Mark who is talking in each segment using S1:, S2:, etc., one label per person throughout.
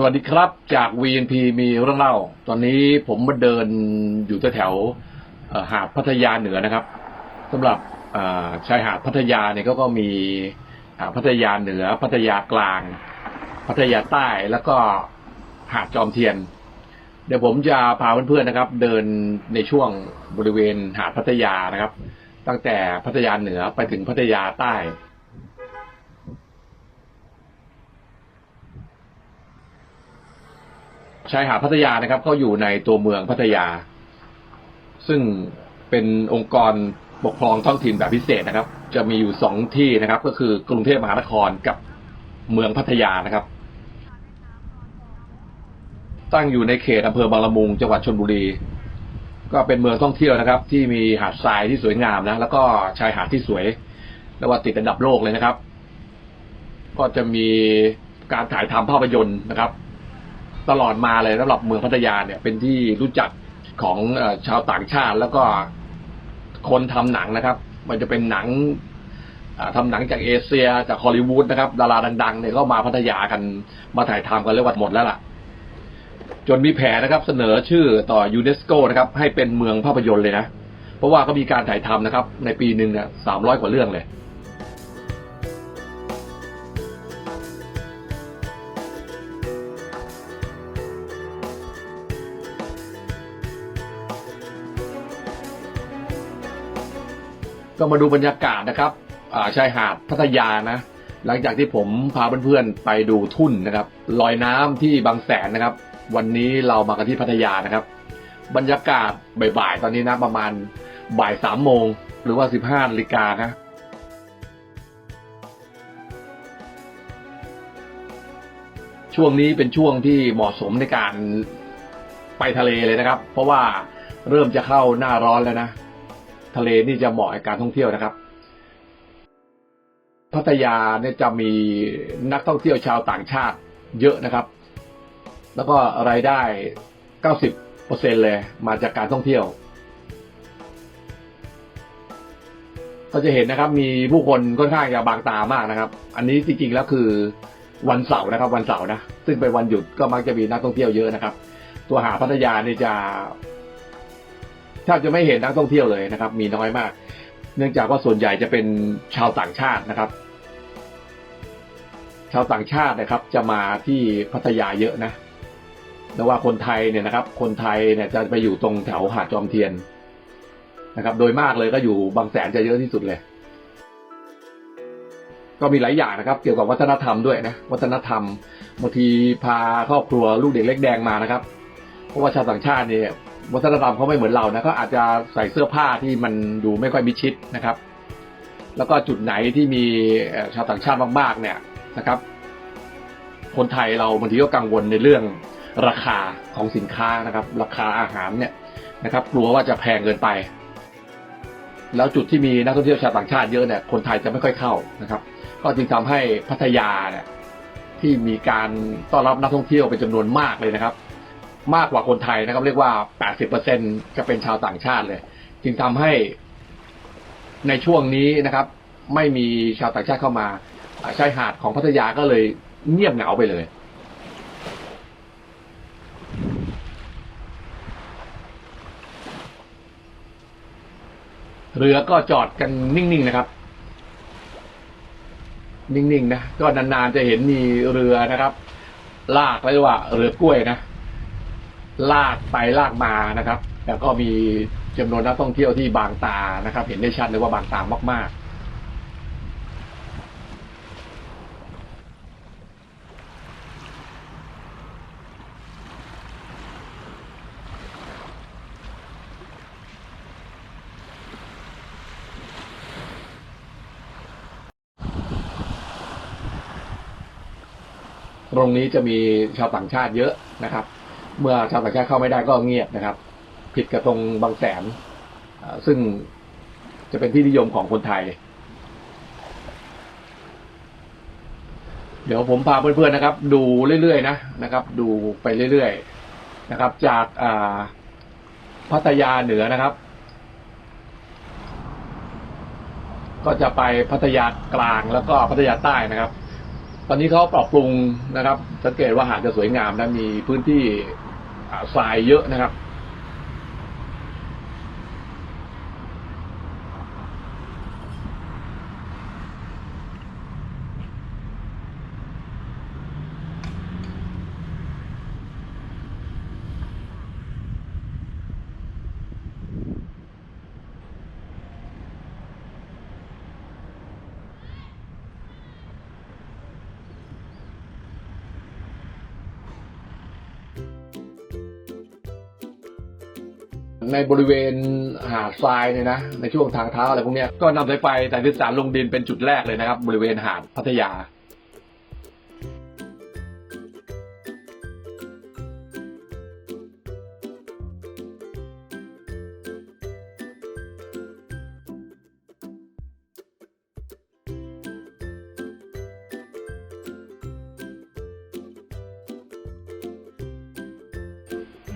S1: สวัสดีครับจาก VNP มีเรื่องเล่า ตอนนี้ผมมาเดินอยู่แถวหาดพัทยาเหนือนะครับสำหรับชายหาดพัทยาเนี่ยก็ก็มีพัทยาเหนือ พัทยากลาง พัทยาใต้แล้วก็หาดจอมเทียน เดี๋ยวผมจะพาเพื่อนๆนะครับ เดินในช่วงบริเวณหาดพัทยานะครับ ตั้งแต่พัทยาเหนือไปถึงพัทยาใต้ ชายหาดพัทยานะครับก็อยู่ในตัวเมืองพัทยา ซึ่งเป็นองค์กรปกครองท้องถิ่นแบบพิเศษนะครับ จะมีอยู่สองที่นะครับ ก็คือกรุงเทพมหานครกับเมืองพัทยานะครับ ตั้งอยู่ในเขตอำเภอบางละมุงจังหวัดชลบุรี ก็เป็นเมืองท่องเที่ยวนะครับ ที่มีหาดทรายที่สวยงามนะแล้วก็ชายหาดที่สวยเรียกว่าติดอันดับโลกเลยนะครับ ก็จะมีการถ่ายทำภาพยนตร์นะครับ ตลอดมาเลยสำหรับเมืองพัทยาเนี่ยเป็นที่รู้จักของอชาวต่างชาติแล้วก็คนทำหนังนะครับ มันจะเป็นหนังอ่าทำหนังจากเอเชียจากฮอลลีวูดนะครับดาราดังๆเนี่ยก็มาพัทยากันมาถ่ายทำกันเรียกว่าหมดแล้วล่ะ จนมีแผนนะครับ เสนอชื่อต่อยูเนสโกนะครับ ให้เป็นเมืองภาพยนตร์เลยนะ เพราะว่าก็มีการถ่ายทำนะครับ ในปีหนึ่งเนี่ยสามร้อยกว่าเรื่องเลย ก็มาดูบรรยากาศนะครับชายหาดพัทยานะ หลังจากที่ผมพาเพื่อนๆไปดูทุ่นนะครับลอยน้ำที่บางแสนนะครับ วันนี้เรามากันที่พัทยานะครับ บรรยากาศบ่ายๆตอนนี้นะประมาณบ่ายสามโมงหรือว่าสิบห้านาฬิกานะช่วงนี้เป็นช่วงที่เหมาะสมในการไปทะเลเลยนะครับ เพราะว่าเริ่มจะเข้าหน้าร้อนแล้วนะ ทะเลนี่จะเหมาะกับการท่องเที่ยวนะครับ พัทยาเนี่ยจะมีนักท่องเที่ยวชาวต่างชาติเยอะนะครับ แล้วก็รายได้ 90เปอร์เซ็นเลยมาจากการท่องเที่ยว ก็จะเห็นนะครับมีผู้คนค่อนข้างจะบางตามากนะครับ อันนี้จริงๆแล้วคือวันเสาร์นะครับวันเสาร์นะ ซึ่งเป็นวันหยุดก็มักจะมีนักท่องเที่ยวเยอะนะครับ ตัวหาดพัทยานี่จะ ทบจะไม่เห็นนักท่องเที่ยวเลยนะครับ มีน้อยมาก เนื่องจากว่าส่วนใหญ่จะเป็นชาวต่างชาตินะครับ ชาวต่างชาตินะครับ จะมาที่พัทยาเยอะนะแต่ว่าคนไทยเนี่ยนะครับ คนไทยเนี่ยจะไปอยู่ตรงแถวหาดจอมเทียนนะครับ โดยมากเลยก็อยู่บางแสนจะเยอะที่สุดเลย ก็มีหลายอย่างนะครับ เกี่ยวกับวัฒนธรรมด้วยนะ วัฒนธรรมบางทีพาครอบครัวลูกเด็กเล็กแดงมานะครับ เพราะว่าชาวต่างชาติเนี่ย วัฒนธรรมเขาไม่เหมือนเรานะก็อาจจะใส่เสื้อผ้าที่มันดูไม่ค่อยมิชิดนะครับ แล้วก็จุดไหนที่มีชาวต่างชาติมากๆ เนี่ยนะครับ คนไทยเราบางทีก็กังวลในเรื่องราคาของสินค้านะครับ ราคาอาหารเนี่ยนะครับ กลัวว่าจะแพงเกินไป แล้วจุดที่มีนักท่องเที่ยวชาวต่างชาติเยอะเนี่ยคนไทยจะไม่ค่อยเข้านะครับ ก็จึงทำให้พัทยาเนี่ยที่มีการต้อนรับนักท่องเที่ยวเป็นจำนวนมากเลยนะครับ มากกว่าคนไทยนะครับ เรียกว่า 80%จะเป็นชาวต่างชาติเลย จึงทำให้ในช่วงนี้นะครับ ไม่มีชาวต่างชาติเข้ามาชายหาดของพัทยาก็เลยเงียบเหงาไปเลยเรือก็จอดกันนิ่งๆนะครับ นิ่งๆนะก็นานๆจะเห็นมีเรือนะครับ ลากเรียกว่าเรือกล้วยนะ ลากไปลากมานะครับ แล้วก็มีจำนวนนักท่องเที่ยวที่บางตานะครับ เห็นได้ชัดเลยว่าบางตามาก ๆตรงนี้จะมีชาวต่างชาติเยอะนะครับ เมื่อชาวต่างชาติเข้าไม่ได้ก็เงียบนะครับ ผิดกับตรงบางแสนซึ่งจะเป็นที่นิยมของคนไทย เดี๋ยวผมพาเพื่อนๆนะครับ ดูเรื่อยๆนะนะครับ ดูไปเรื่อยๆนะครับ จากอ่าพัทยาเหนือนะครับ ก็จะไปพัทยากลางแล้วก็พัทยาใต้นะครับ ตอนนี้เขาปรับปรุงนะครับ สังเกตว่าหาดจะสวยงามนะมีพื้นที่ ทรายเยอะนะครับ ในบริเวณหาดทรายเนี่ยนะ ในช่วงทางเท้าอะไรพวกนี้ก็นำสายไฟสายสื่อสารลงดินเป็นจุดแรกเลยนะครับ บริเวณหาดพัทยา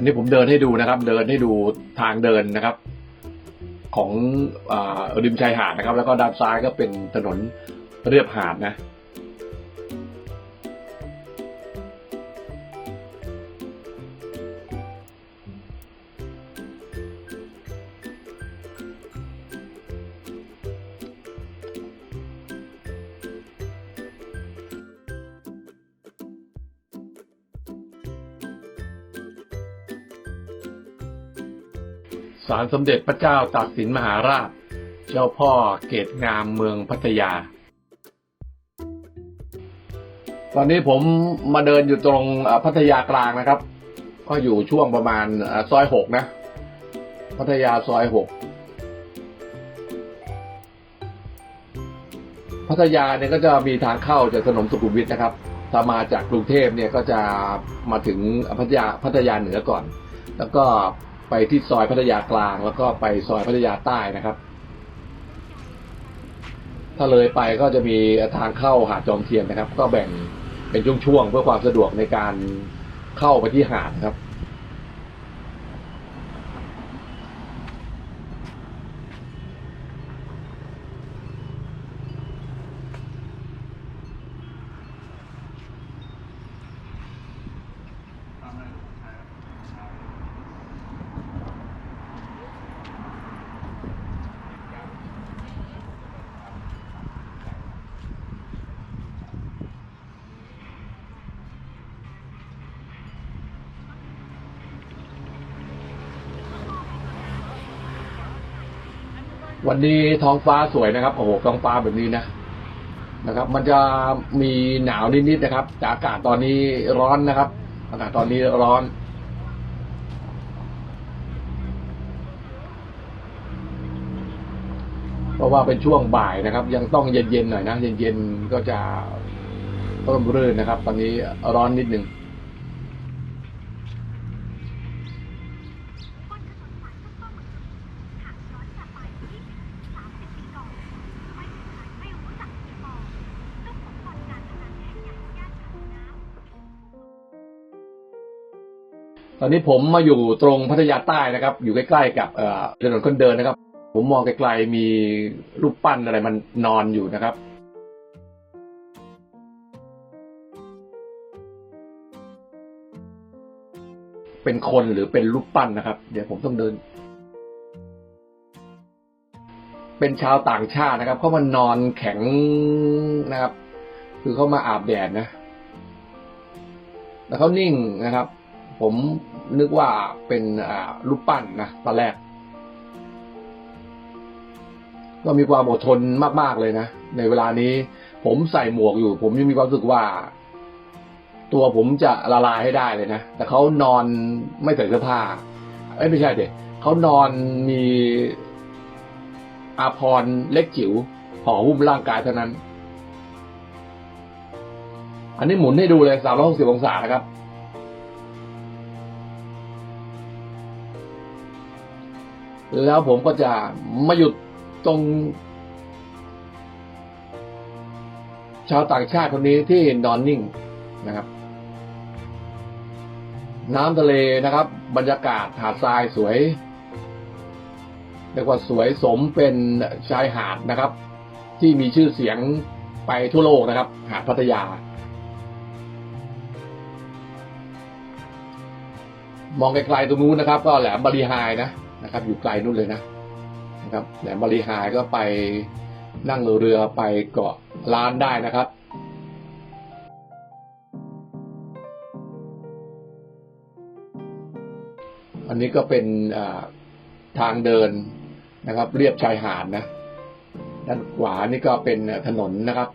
S1: อันนี้ผมเดินให้ดูนะครับ เดินให้ดูทางเดินนะครับ ของอริมชายหาดนะครับ แล้วก็ด้านซ้ายก็เป็นถนนเรียบหาดนะ ศาลสมเด็จพระเจ้าตากสินมหาราช เจ้าพ่อเกตงามเมืองพัทยา ตอนนี้ผมมาเดินอยู่ตรงพัทยากลางนะครับ ก็อยู่ช่วงประมาณซอยหกนะ พัทยาซอยหกพัทยาเนี่ยก็จะมีทางเข้าจากถนนสุขุมวิทนะครับ ถ้ามาจากกรุงเทพเนี่ยก็จะมาถึงพัทยาพัทยาเหนือก่อน แล้วก็ ไปที่ซอยพัทยากลาง แล้วก็ไปซอยพัทยาใต้นะครับ ถ้าเลยไปก็จะมีทางเข้าหาดจอมเทียนนะครับ ก็แบ่งเป็นช่วงๆเพื่อความสะดวกในการเข้าไปที่หาดนะครับ วันนี้ท้องฟ้าสวยนะครับ โอ้โหท้องฟ้าแบบนี้นะนะครับ มันจะมีหนาวนิดๆนะครับแต่อากาศตอนนี้ร้อนนะครับ อากาศตอนนี้ร้อนเพราะว่าเป็นช่วงบ่ายนะครับ ยังต้องเย็นๆหน่อยนะเย็นๆก็จะร่มรื่นนะครับ ตอนนี้ร้อนนิดนึง ตอนนี้ผมมาอยู่ตรงพัทยาใต้นะครับ อยู่ใกล้ๆกับถนนคนเดินนะครับ ผมมองไกลๆมีรูปปั้นอะไรมันนอนอยู่นะครับ เป็นคนหรือเป็นรูปปั้นนะครับ เดี๋ยวผมต้องเดิน เป็นชาวต่างชาตินะครับเขามานอนแข็งนะครับ คือเขามาอาบแดดนะ แล้วเขานิ่งนะครับ ผมนึกว่าเป็นรูปปั้นนะตอนแรก ก็มีความอดทนมาก ๆ เลยนะ ในเวลานี้ผมใส่หมวกอยู่ ผมยังมีความรู้สึกว่า ตัวผมจะละลายให้ได้เลยนะ แต่เขานอนไม่ใส่เสื้อผ้าเอ้ยไม่ใช่เด็กเขานอนมีอาภรเล็กจิ๋วห่อหุ้มร่างกายเท่านั้น อันนี้หมุนให้ดูเลย 360 องศานะครับ แล้วผมก็จะมาหยุดตรง ชาวต่างชาติคนนี้ที่นอนนิ่งนะครับ น้ำทะเลนะครับ บรรยากาศหาดทรายสวยเรียกว่าสวยสมเป็นชายหาดนะครับ ที่มีชื่อเสียงไปทั่วโลกนะครับ หาดพัทยา มองไกลๆตรงนู้นนะครับ ก็แหลมบาลีายนะ นะครับ อยู่ไกลนู่นเลยนะนะครับแหลมบารีไฮก็ไปนั่งเรือไปเกาะล้านได้นะครับอันนี้ก็เป็นทางเดินนะครับ เรียบชายหาดนะ ด้านขวานี่ก็เป็นถนนนะครับ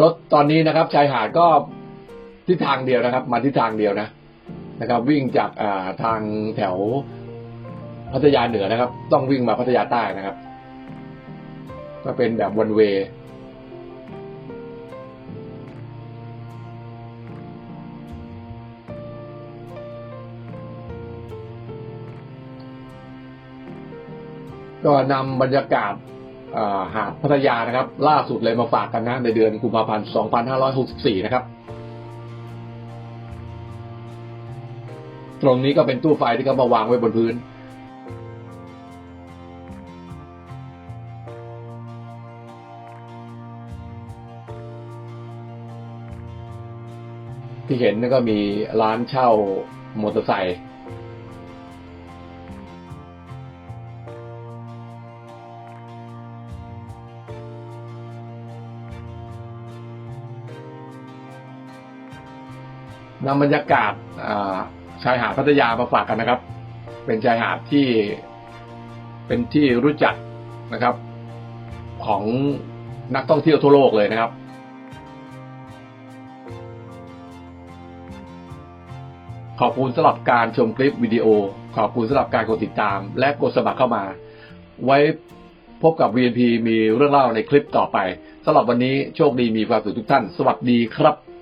S1: รถตอนนี้นะครับ ชายหาดก็ทิศทางเดียวนะครับ มาทิศทางเดียวนะ นะครับ วิ่งจากาทางแถวพัทยาเหนือนะครับ ต้องวิ่งมาพัทยาใต้นะครับ ก็เป็นแบบวันเวก็นำบรรยากาศาหาดพัทยานะครับ ล่าสุดเลยมาฝากกันนะในเดือนกุมภาพันธ์ 2564 นะครับ ตรงนี้ก็เป็นตู้ไฟที่เขามาวางไว้บนพื้น ที่เห็นนี่ก็มีร้านเช่ามอเตอร์ไซค์นำบรรยากาศอ่า ชายหาดพัทยามาฝากกันนะครับ เป็นชายหาดที่เป็นที่รู้จักนะครับ ของนักท่องเที่ยวทั่วโลกเลยนะครับขอบคุณสำหรับการชมคลิปวิดีโอ ขอบคุณสำหรับการกดติดตาม และกดสมัครเข้ามา ไว้พบกับ VNP มีเรื่องเล่าในคลิปต่อไปสำหรับวันนี้โชคดีมีความสุขทุกท่าน สวัสดีครับ